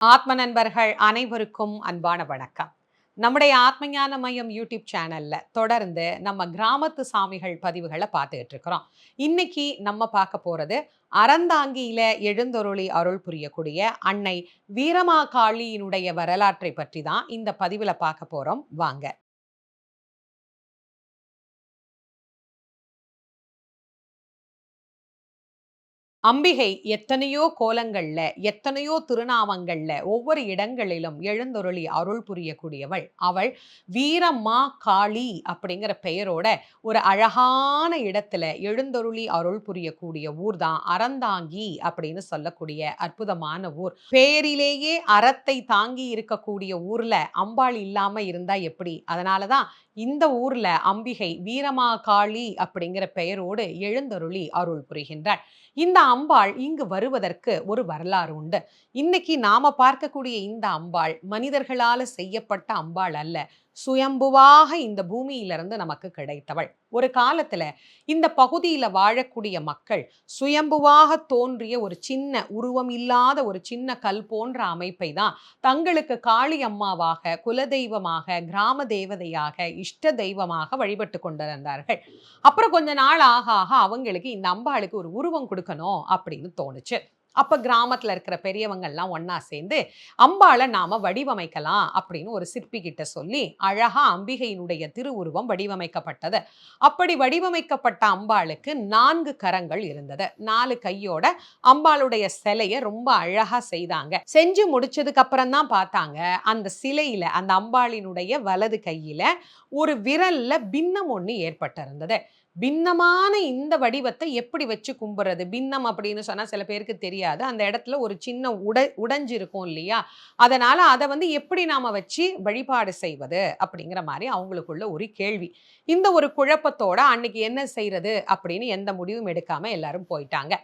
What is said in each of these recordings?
ஆத்ம நண்பர்கள் அனைவருக்கும் அன்பான வணக்கம். நம்முடைய ஆத்மஞான மையம் யூடியூப் சேனல்ல தொடர்ந்து நம்ம கிராமத்து சாமிகள் பதிவுகளை பார்த்துக்கிட்டு இருக்கிறோம். இன்னைக்கு நம்ம பார்க்க போறது அறந்தாங்கியில எழுந்தொருளி அருள் புரியக்கூடிய அன்னை வீரமாகாளியினுடைய வரலாற்றை பற்றி தான் இந்த பதிவுல பார்க்க போறோம். வாங்க. அம்பிகை எத்தனையோ கோலங்கள்ல எத்தனையோ திருநாமங்கள்ல ஒவ்வொரு இடங்களிலும் எழுந்தொருளி அருள் புரியக்கூடியவள். அவள் வீரம்மா காளி அப்படிங்கிற பெயரோட ஒரு அழகான இடத்துல எழுந்தொருளி அருள் புரியக்கூடிய ஊர் தான் அறந்தாங்கி அப்படின்னு சொல்லக்கூடிய அற்புதமான ஊர். பேரிலேயே அறத்தை தாங்கி இருக்கக்கூடிய ஊர்ல அம்பாள் இல்லாம இருந்தா எப்படி? அதனாலதான் இந்த ஊர்ல அம்பிகை வீரமாகாளி அப்படிங்கிற பெயரோடு எழுந்தருளி அருள் புரிகின்றாள் இந்த அம்பாள் இங்கு வருவதற்கு ஒரு வரலாறு உண்டு. இன்னைக்கு நாம பார்க்கக்கூடிய இந்த அம்பாள் மனிதர்களால செய்யப்பட்ட அம்பாள் அல்ல. சுயம்புவாக இந்த பூமியிலிருந்து நமக்கு கிடைத்தவள். ஒரு காலத்துல இந்த பகுதியில வாழக்கூடிய மக்கள் சுயம்புவாக தோன்றிய ஒரு சின்ன உருவம் இல்லாத ஒரு சின்ன கல் போன்ற அமைப்பை தான் தங்களுக்கு காளி அம்மாவாக குலதெய்வமாக கிராம தேவதையாக இஷ்ட தெய்வமாக வழிபட்டு கொண்டிருந்தார்கள். அப்புறம் கொஞ்ச நாள் ஆக ஆக அவங்களுக்கு இந்த அம்பாளுக்கு ஒரு உருவம் கொடுக்கணும் அப்படின்னு தோணுச்சு. அப்ப கிராமத்துல இருக்கிற பெரியவங்கள்லாம் ஒன்றா சேர்ந்து அம்பாளை நாம வடிவமைக்கலாம் அப்படின்னு ஒரு சிற்பி கிட்ட சொல்லி அழகா அம்பிகையினுடைய திருவுருவம் வடிவமைக்கப்பட்டது. அப்படி வடிவமைக்கப்பட்ட அம்பாளுக்கு நான்கு கரங்கள் இருந்தது. நாலு கையோட அம்பாளுடைய சிலையை ரொம்ப அழகா செய்தாங்க. செஞ்சு முடிச்சதுக்கு அப்புறம் தான் பார்த்தாங்க அந்த சிலையில அந்த அம்பாளினுடைய வலது கையில ஒரு விரல்ல பின்னம் ஒண்ணு ஏற்பட்டிருந்தது. பின்னமான இந்த வடிவத்தை எப்படி வச்சு கும்புறது? பின்னம் அப்படின்னு சொன்னால் சில பேருக்கு தெரியாது. அந்த இடத்துல ஒரு சின்ன உட உடைஞ்சு இருக்கும் இல்லையா? அதனால் அதை வந்து எப்படி நாம் வச்சு வழிபாடு செய்வது அப்படிங்கிற மாதிரி அவங்களுக்குள்ள ஒரு கேள்வி. இந்த ஒரு குழப்பத்தோட அன்னைக்கு என்ன செய்யறது அப்படின்னு எந்த முடிவும் எடுக்காமல் எல்லாரும் போயிட்டாங்க.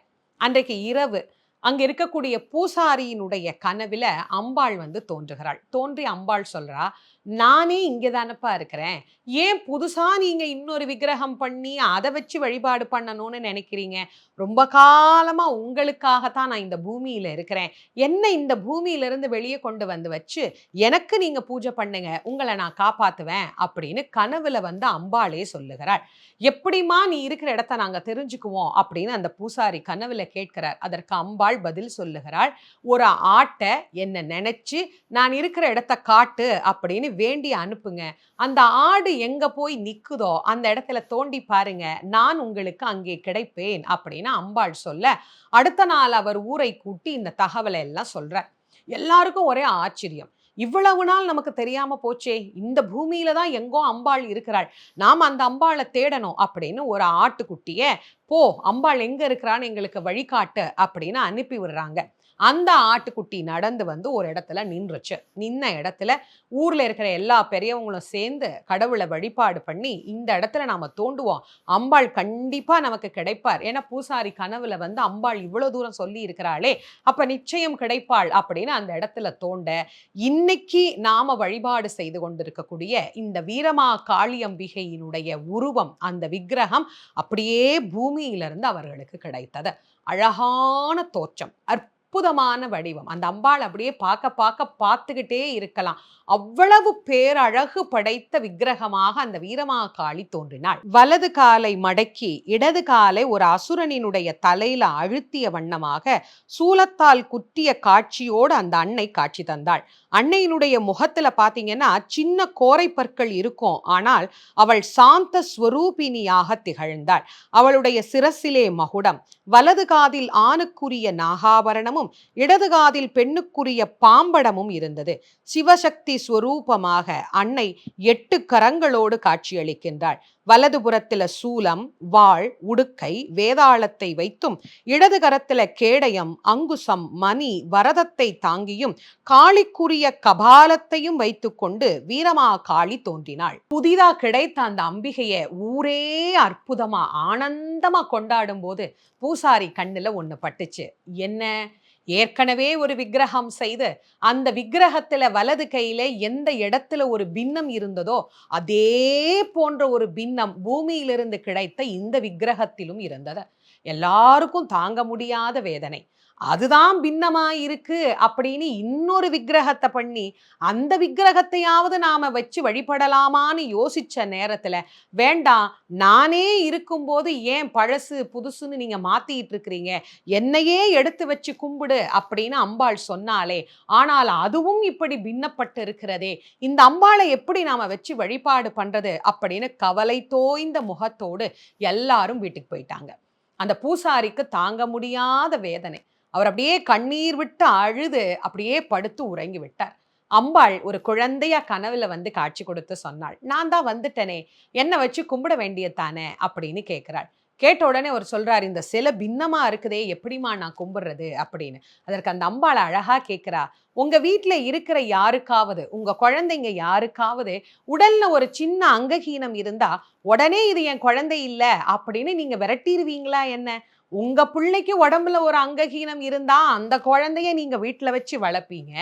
அன்றைக்கு இரவு அங்கே இருக்கக்கூடிய பூசாரியினுடைய கனவில் அம்பாள் வந்து தோன்றுகிறாள். தோன்றி அம்பாள் சொல்றா நானே இங்கே தானப்பா இருக்கிறேன். ஏன் புதுசா நீங்க இன்னொரு விக்கிரகம் பண்ணி அதை வச்சு வழிபாடு பண்ணணும்னு நினைக்கிறீங்க? ரொம்ப காலமா உங்களுக்காகத்தான் நான் இந்த பூமியில இருக்கிறேன். என்னை இந்த பூமியிலிருந்து வெளியே கொண்டு வந்து வச்சு எனக்கு நீங்க பூஜை பண்ணுங்க. உங்களை நான் காப்பாத்துவேன் அப்படின்னு கனவுல வந்து அம்பாளே சொல்லுகிறாள். எப்படிமா நீ இருக்கிற இடத்த நாங்க தெரிஞ்சுக்குவோம் அப்படின்னு அந்த பூசாரி கனவுல கேட்கிறார். அதற்கு அம்பாள் பதில் சொல்லுகிறாள். ஒரு ஆட்டை என்ன நினைச்சு நான் இருக்கிற இடத்த காட்டு அப்படின்னு வேண்டி அனுப்புங்க. அந்த ஆடு எங்க போய் நிக்குதோ அந்த இடத்துல தோண்டி பாருங்க. நான் உங்களுக்கு அங்கே கிடைப்பேன் அப்படின்னு அம்பாள் சொல்ல அடுத்த நாள் அவர் ஊரை கூட்டி இந்த தகவலை எல்லாம் சொல்றார். எல்லாருக்கும் ஒரே ஆச்சரியம். இவ்வளவு நாள் நமக்கு தெரியாம போச்சே இந்த பூமியில தான் எங்கோ அம்பாள் இருக்கிறாள். நாம் அந்த அம்பாளை தேடணும் அப்படின்னு ஒரு ஆட்டுக்குட்டிய போ அம்பாள் எங்க இருக்கிறான்னு எங்களுக்கு வழிகாட்டு அப்படின்னு அனுப்பி விடுறாங்க. அந்த ஆட்டுக்குட்டி நடந்து வந்து ஒரு இடத்துல நின்றுச்சு. நின்ன இடத்துல ஊரில் இருக்கிற எல்லா பெரியவங்களும் சேர்ந்து கடவுளை வழிபாடு பண்ணி இந்த இடத்துல நாம் தோண்டுவோம். அம்பாள் கண்டிப்பாக நமக்கு கிடைப்பார். ஏன்னா பூசாரி கனவுல வந்து அம்பாள் இவ்வளோ தூரம் சொல்லி இருக்கிறாளே அப்போ நிச்சயம் கிடைப்பாள் அப்படின்னு அந்த இடத்துல தோண்ட இன்னைக்கு நாம் வழிபாடு செய்து கொண்டிருக்கக்கூடிய இந்த வீரமா காளியம்பிகையினுடைய உருவம் அந்த விக்கிரகம் அப்படியே பூமியிலிருந்து அவர்களுக்கு கிடைத்தது. அழகான தோற்றம் அற்ப அற்புதமான வடிவம். அந்த அம்பாள் அப்படியே பார்க்க பார்க்க பார்த்துக்கிட்டே இருக்கலாம். அவ்வளவு பேரழகு படைத்த விக்கிரகமாக அந்த வீரமாகாளி தோன்றினாள். வலது காலை மடக்கி இடது காலை ஒரு அசுரனினுடைய தலையில அழுத்திய வண்ணமாக சூலத்தால் குற்றிய காட்சியோடு அந்த அன்னை காட்சி தந்தாள். அன்னையினுடைய முகத்துல பாத்தீங்கன்னா சின்ன கோரை பற்கள் இருக்கும். ஆனால் அவள் சாந்த ஸ்வரூபினியாக திகழ்ந்தாள். அவளுடைய சிரசிலே மகுடம். வலது காதில் ஆணுக்குரிய நாகாபரணமும் இடது காதில் பெண்ணுக்குரிய பாம்படமும் இருந்தது. சிவசக்தி ஸ்வரூபமாக அன்னை எட்டு கரங்களோடு காட்சியளிக்கின்றாள். வலதுபுறத்துல சூலம் வாழ் உடுக்கை வேதாளத்தை வைத்தும் இடது கரத்துல கேடயம் அங்குசம் மணி வரதத்தை தாங்கியும் காளிக்குரிய கபாலத்தையும் வைத்துக்கொண்டு வீரமா காளி தோன்றினாள். புதிதா கிடைத்த அந்த அம்பிகைய ஊரே அற்புதமா ஆனந்தமா கொண்டாடும் போது பூசாரி கண்ணுல ஒண்ணு பட்டுச்சு. என்ன? ஏற்கனவே ஒரு விக்கிரகம் செய்து அந்த விக்கிரகத்துல வலது கையில எந்த இடத்துல ஒரு பின்னம் இருந்ததோ அதே போன்ற ஒரு பின்னம் பூமியிலிருந்து கிடைத்த இந்த விக்கிரகத்திலும் இருந்தது. எல்லாருக்கும் தாங்க முடியாத வேதனை. அதுதான் பின்னமாக இருக்கு அப்படின்னு இன்னொரு விக்கிரகத்தை பண்ணி அந்த விக்கிரகத்தையாவது நாம வச்சு வழிபடலாமான்னு யோசிச்ச நேரத்தில் வேண்டாம் நானே இருக்கும்போது ஏன் பழசு புதுசுன்னு நீங்கள் மாற்றிக்கிட்டு இருக்கிறீங்க? என்னையே எடுத்து வச்சு கும்பிடு அப்படின்னு அம்பாள் சொன்னாலே ஆனால் அதுவும் இப்படி பின்னப்பட்டு இருக்கிறதே இந்த அம்பாளை எப்படி நாம வச்சு வழிபாடு பண்றது அப்படின்னு கவலை தோய்ந்த முகத்தோடு எல்லாரும் வீட்டுக்கு போயிட்டாங்க. அந்த பூசாரிக்கு தாங்க முடியாத வேதனை. அவர் அப்படியே கண்ணீர் விட்டு அழுது அப்படியே படுத்து உறங்கி விட்டார். அம்பாள் ஒரு குழந்தையா கனவுல வந்து காட்சி கொடுத்து சொன்னாள். நான் தான் வந்துட்டனே என்னை வச்சு கும்பிட வேண்டியதானே அப்படின்னு கேட்கிறாள். கேட்ட உடனே அவர் சொல்றாரு இந்த சில பின்னமா இருக்குதே எப்படிமா நான் கும்பிடுறது? அப்படின்னு. அதற்கு அந்த அம்பாள் அழகா கேட்கிறா உங்க வீட்டுல இருக்கிற யாருக்காவது உங்க குழந்தைங்க யாருக்காவது உடல்ல ஒரு சின்ன அங்ககீனம் இருந்தா உடனே இது என் குழந்தை இல்ல? அப்படின்னு நீங்க விரட்டிடுவீங்களா என்ன? உங்க பிள்ளைக்கு உடம்புல ஒரு அங்ககீனம் இருந்தா அந்த குழந்தைய நீங்க வீட்டுல வச்சு வளர்ப்பீங்க.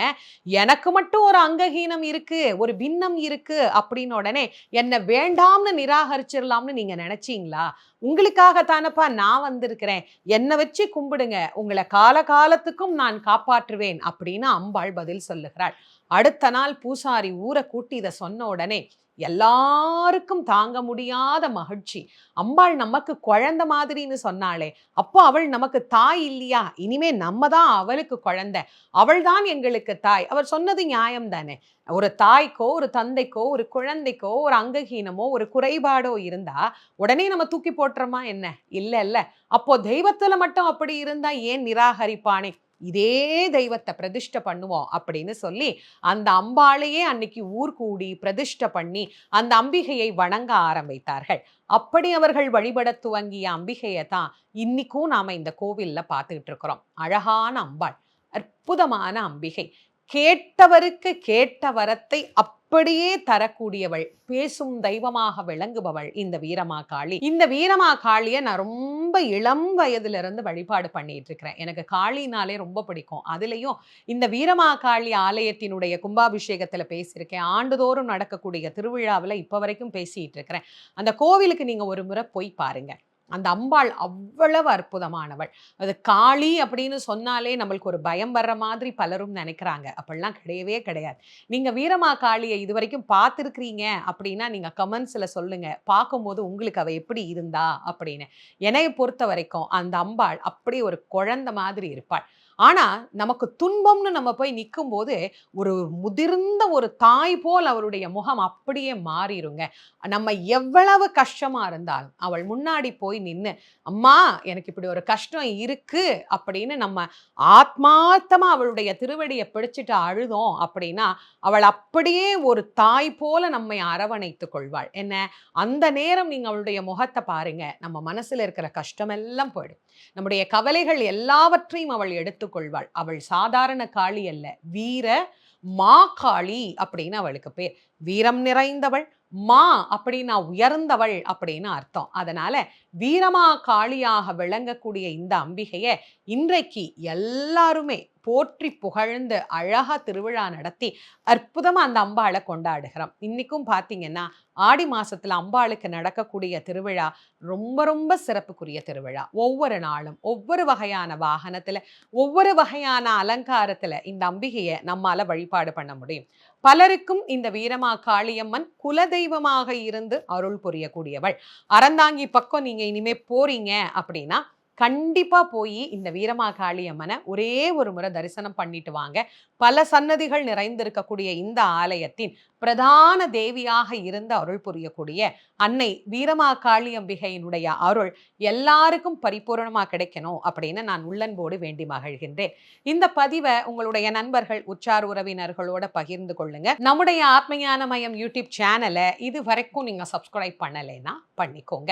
எனக்கு மட்டும் ஒரு அங்ககீனம் இருக்கு ஒரு பின்னம் இருக்கு அப்படின்னு உடனே என்ன வேண்டாம்னு நிராகரிச்சிடலாம்னு நீங்க நினைச்சீங்களா? உங்களுக்காகத்தானப்பா நான் வந்திருக்கிறேன். என்னை வச்சு கும்பிடுங்க. உங்களை கால காலத்துக்கும் நான் காப்பாற்றுவேன் அப்படின்னு அம்பாள் பதில் சொல்லுகிறாள். அடுத்த நாள் பூசாரி ஊரை கூட்டி இதை சொன்ன உடனே எல்லாருக்கும் தாங்க முடியாத மகிழ்ச்சி. அம்பாள் நமக்கு குழந்தை மாதிரின்னு சொன்னாளே அப்போ அவள் நமக்கு தாய் இல்லையா? இனிமே நம்ம தான் அவளுக்கு குழந்தை. அவள் தான் எங்களுக்கு தாய். அவர் சொன்னது நியாயம் தானே? ஒரு தாய்க்கோ ஒரு தந்தைக்கோ ஒரு குழந்தைக்கோ ஒரு அங்ககீனமோ ஒரு குறைபாடோ இருந்தா உடனே நம்ம தூக்கி போட்டுறோமா என்ன? இல்ல இல்ல. அப்போ தெய்வத்துல மட்டும் அப்படி இருந்தா ஏன் நிராகரிப்பானே? இதே தெய்வத்தை பிரதிஷ்ட பண்ணுவோம் அப்படின்னு சொல்லி அந்த அம்பாளையே அன்னைக்கு ஊர் கூடி பிரதிஷ்ட பண்ணி அந்த அம்பிகையை வணங்க ஆரம்பித்தார்கள். அப்படி அவர்கள் வழிபட துவங்கிய அம்பிகையை தான் இன்னைக்கும் நாம இந்த கோவில்ல பார்த்துக்கிட்டு இருக்கிறோம். அழகான அம்பாள் அற்புதமான அம்பிகை. கேட்டவருக்கு கேட்ட வரத்தை அப்படியே தரக்கூடியவள் பேசும் தெய்வமாக விளங்குபவள் இந்த வீரமா காளி இந்த வீரமா காளியை நான் ரொம்ப இளம் வயதுல இருந்து வழிபாடு பண்ணிட்டு இருக்கிறேன் எனக்கு காளினாலே ரொம்ப பிடிக்கும். அதுலயும் இந்த வீரமா காளி ஆலயத்தினுடைய கும்பாபிஷேகத்துல பேசியிருக்கேன். ஆண்டுதோறும் நடக்கக்கூடிய திருவிழாவில் இப்ப வரைக்கும் பேசிட்டு இருக்கிறேன் அந்த கோவிலுக்கு நீங்க ஒரு முறை போய் பாருங்க. அந்த அம்பாள் அவ்வளவு அற்புதமானவள். அது காளி அப்படின்னு சொன்னாலே நம்மளுக்கு ஒரு பயம் வர்ற மாதிரி பலரும் நினைக்கிறாங்க. அப்படிலாம் கிடையவே கிடையாது. நீங்க வீரமா காளியை இது வரைக்கும் பார்த்துருக்கிறீங்க அப்படின்னா நீங்க கமெண்ட்ஸ்ல சொல்லுங்க. பார்க்கும்போது உங்களுக்கு அவ எப்படி இருந்தா அப்படின்னு. என்னைய பொறுத்த வரைக்கும் அந்த அம்பாள் அப்படி ஒரு குழந்தை மாதிரி இருப்பாள். ஆனா நமக்கு துன்பம்னு நம்ம போய் நிற்கும் போது ஒரு முதிர்ந்த ஒரு தாய் போல் அவருடைய முகம் அப்படியே மாறிடுங்க நம்ம எவ்வளவு கஷ்டமா இருந்தாலும் அவள் முன்னாடி போய் நின்று அம்மா எனக்கு இப்படி ஒரு கஷ்டம் இருக்கு அப்படின்னு நம்ம ஆத்மார்த்தமாக அவளுடைய திருவடியை பிடிச்சிட்டு அழுதோம் அப்படின்னா அவள் அப்படியே ஒரு தாய் போல நம்மை அரவணைத்து கொள்வாள். என்ன? அந்த நேரம் நீங்க அவளுடைய முகத்தை பாருங்க. நம்ம மனசுல இருக்கிற கஷ்டம் எல்லாம் போயிடும். நம்முடைய கவலைகள் எல்லாவற்றையும் அவள் எடுத்து எடுத்துக்கொள்வாள். அவள் சாதாரண காளி அல்ல. வீர மா காளி அப்படின்னு அவளுக்கு பேர். வீரம் நிறைந்தவள் மா அப்படின்னா உயர்ந்தவள் அப்படின்னு அர்த்தம். அதனால வீரமா காளியாக விளங்கக்கூடிய இந்த அம்பிகையை இன்றைக்கு எல்லாருமே போற்றி புகழ்ந்து அழகாக திருவிழா நடத்தி அற்புதமாக அந்த அம்பாளை கொண்டாடுகிறோம். இன்றைக்கும் பார்த்தீங்கன்னா ஆடி மாதத்தில் அம்பாளுக்கு நடக்கக்கூடிய திருவிழா ரொம்ப ரொம்ப சிறப்புக்குரிய திருவிழா. ஒவ்வொரு நாளும் ஒவ்வொரு வகையான வாகனத்தில் ஒவ்வொரு வகையான அலங்காரத்தில் இந்த அம்பிகையை நம்மால் வழிபாடு பண்ண முடியும். பலருக்கும் இந்த வீரமா காளியம்மன் குலதெய்வமாக இருந்து அருள் புரியக்கூடியவள். அறந்தாங்கி பக்கம் நீங்கள் இனிமே போறீங்க அப்படின்னா கண்டிப்பாக போய் இந்த வீரமா காளியம்மனை ஒரே ஒரு முறை தரிசனம் பண்ணிட்டு வாங்க. பல சன்னதிகள் நிறைந்திருக்கக்கூடிய இந்த ஆலயத்தின் பிரதான தேவியாக இருந்து அருள் புரியக்கூடிய அன்னை வீரமா காளியம்பிகையினுடைய அருள் எல்லாருக்கும் பரிபூர்ணமாக கிடைக்கணும் அப்படின்னு நான் உள்ளன்போடு வேண்டி மகிழ்கின்றேன். இந்த பதிவை உங்களுடைய நண்பர்கள் உச்சார் உறவினர்களோட பகிர்ந்து கொள்ளுங்க. நம்முடைய ஆத்மஞான மயம் யூடியூப் சேனலை இது வரைக்கும் நீங்க சப்ஸ்கிரைப் பண்ணலைன்னா பண்ணிக்கோங்க.